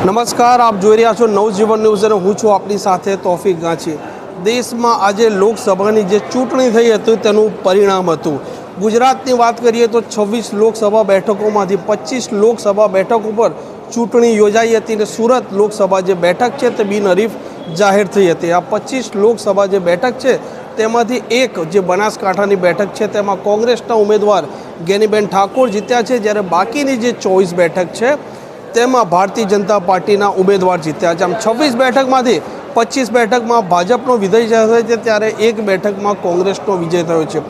નમસ્કાર, આપ જોઈ રહ્યા છો નવજીવન ન્યૂઝ અને હું છું આપની સાથે તોફિક ગાંચી. દેશમાં આજે લોકસભાની જે ચૂંટણી થઈ હતી તેનું પરિણામ હતું. ગુજરાતની વાત કરીએ તો છવ્વીસ લોકસભા બેઠકોમાંથી પચીસ લોકસભા બેઠક ઉપર ચૂંટણી યોજાઈ હતી અને સુરત લોકસભા જે બેઠક છે તે બિનહરીફ જાહેર થઈ હતી. આ પચીસ લોકસભા જે બેઠક છે તેમાંથી એક જે બનાસકાંઠાની બેઠક છે તેમાં કોંગ્રેસના ઉમેદવાર ગેનીબેન ઠાકોર જીત્યા છે. જ્યારે બાકીની જે ચોવીસ બેઠક છે તેમાં ભારતીય જનતા પાર્ટીના ઉમેદવાર જીત્યા છે. આમ છવ્વીસ બેઠકમાંથી પચીસ બેઠકમાં ભાજપનો વિજય થયો છે ત્યારે એક બેઠકમાં કોંગ્રેસનો વિજય થયો છે.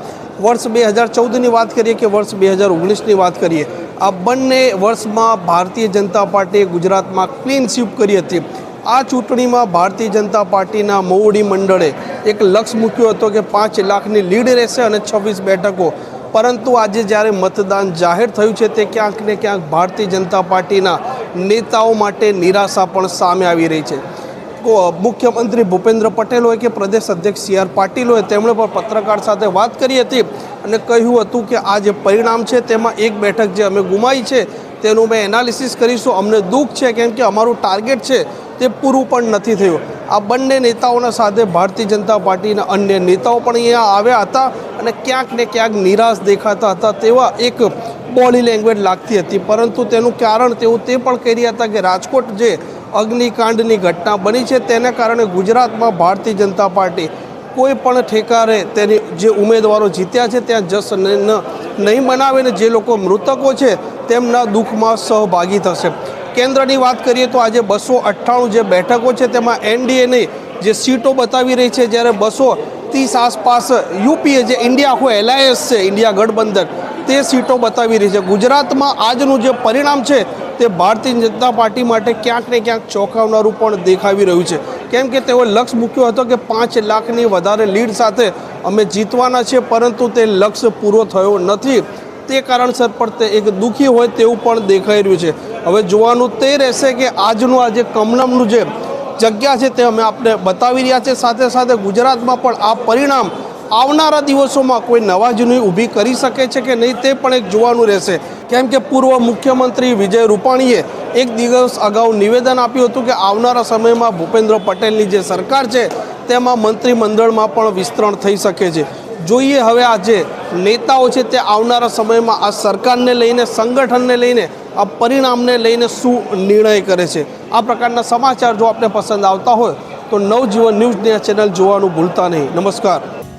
વર્ષ બે હજાર ચૌદની વાત કરીએ કે વર્ષ બે હજાર ઓગણીસની વાત કરીએ, આ બંને વર્ષમાં ભારતીય જનતા પાર્ટીએ ગુજરાતમાં ક્લીન સ્વીપ કરી હતી. આ ચૂંટણીમાં ભારતીય જનતા પાર્ટીના મોવડી મંડળે એક લક્ષ્ય મૂક્યો હતો કે પાંચ લાખની લીડ રહેશે અને છવ્વીસ બેઠકો. પરંતુ આજે જ્યારે મતદાન જાહેર થયું છે, તે ક્યાંક ને ક્યાંક ભારતીય જનતા પાર્ટીના નેતાઓ માટે નિરાશા પણ સામે આવી રહી છે. મુખ્યમંત્રી ભૂપેન્દ્ર પટેલ હોય કે પ્રદેશ અધ્યક્ષ સી આર પાટીલ હોય તેમણે પણ પત્રકાર સાથે વાત કરી હતી અને કહ્યું હતું કે આ જે પરિણામ છે તેમાં એક બેઠક જે અમે ગુમાવી છે તેનું મેં એનાલિસિસ કરીશું. અમને દુઃખ છે કેમ કે અમારું ટાર્ગેટ છે તે પૂરું પણ નથી થયું. આ બંને નેતાઓના સાથે ભારતીય જનતા પાર્ટીના અન્ય નેતાઓ પણ અહીંયા આવ્યા હતા અને ક્યાંક ને ક્યાંક નિરાશ દેખાતા હતા તેવા એક બોડી લેંગ્વેજ લાગતી હતી, પરંતુ તેનું કારણ તેઓ તે પણ કહી રહ્યા હતા કે રાજકોટ જે અગ્નિકાંડની ઘટના બની છે તેને કારણે ગુજરાતમાં ભારતીય જનતા પાર્ટી કોઈ પણ ઠેકારે તેની જે ઉમેદવારો જીત્યા છે, ત્યાં ન- નહીં મનાવે ને જે લોકો મૃતકો છે તેમના દુઃખમાં સહભાગી થશે. કેન્દ્રની વાત કરીએ તો આજે બસો અઠ્ઠાણું જે બેઠકો છે તેમાં એનડીએની જે સીટો બતાવી રહી છે, જ્યારે બસો ત્રીસ આસપાસ યુપીએ જે ઇન્ડિયા આખું એલાયન્સ છે, ઇન્ડિયા ગઠબંધન તે સીટો બતાવી રહી છે. ગુજરાતમાં આજનું જે પરિણામ છે તે ભારતીય જનતા પાર્ટી માટે ક્યાંક ને ક્યાંક ચોંકાવનારું પણ દેખાવી રહ્યું છે. કેમ કે તેઓ લક્ષ્ય મૂક્યો હતો કે પાંચ લાખની વધારે લીડ સાથે અમે જીતવાના છે પરંતુ તે લક્ષ્ય પૂરો થયો નથી. તે કારણસર પણ તે એક દુઃખી હોય તેવું પણ દેખાઈ રહ્યું છે. હવે જોવાનું તે રહેશે કે આજનું આ જે કમલમનું જે જગ્યા છે તે અમે આપને બતાવી રહ્યા છે સાથે સાથે ગુજરાતમાં પણ આ પરિણામ આવનારા દિવસોમાં કોઈ નવા જૂની ઊભી કરી શકે છે કે નહીં તે પણ એક જોવાનું રહેશે. કેમ કે પૂર્વ મુખ્યમંત્રી વિજય રૂપાણીએ એક દિવસ અગાઉ નિવેદન આપ્યું હતું કે આવનારા સમયમાં ભૂપેન્દ્ર પટેલની જે સરકાર છે, તેમાં મંત્રીમંડળમાં પણ વિસ્તરણ થઈ શકે છે. જોઈએ હવે આ જે નેતાઓ છે તે આવનારા સમયમાં આ સરકારને લઈને, સંગઠનને લઈને, આ પરિણામને લઈને શું નિર્ણય કરે છે? આ પ્રકારના સમાચાર જો આપને પસંદ આવતા હોય, તો નવજીવન ન્યૂઝ ચેનલ જોવાનું ભૂલતા નહીં. નમસ્કાર.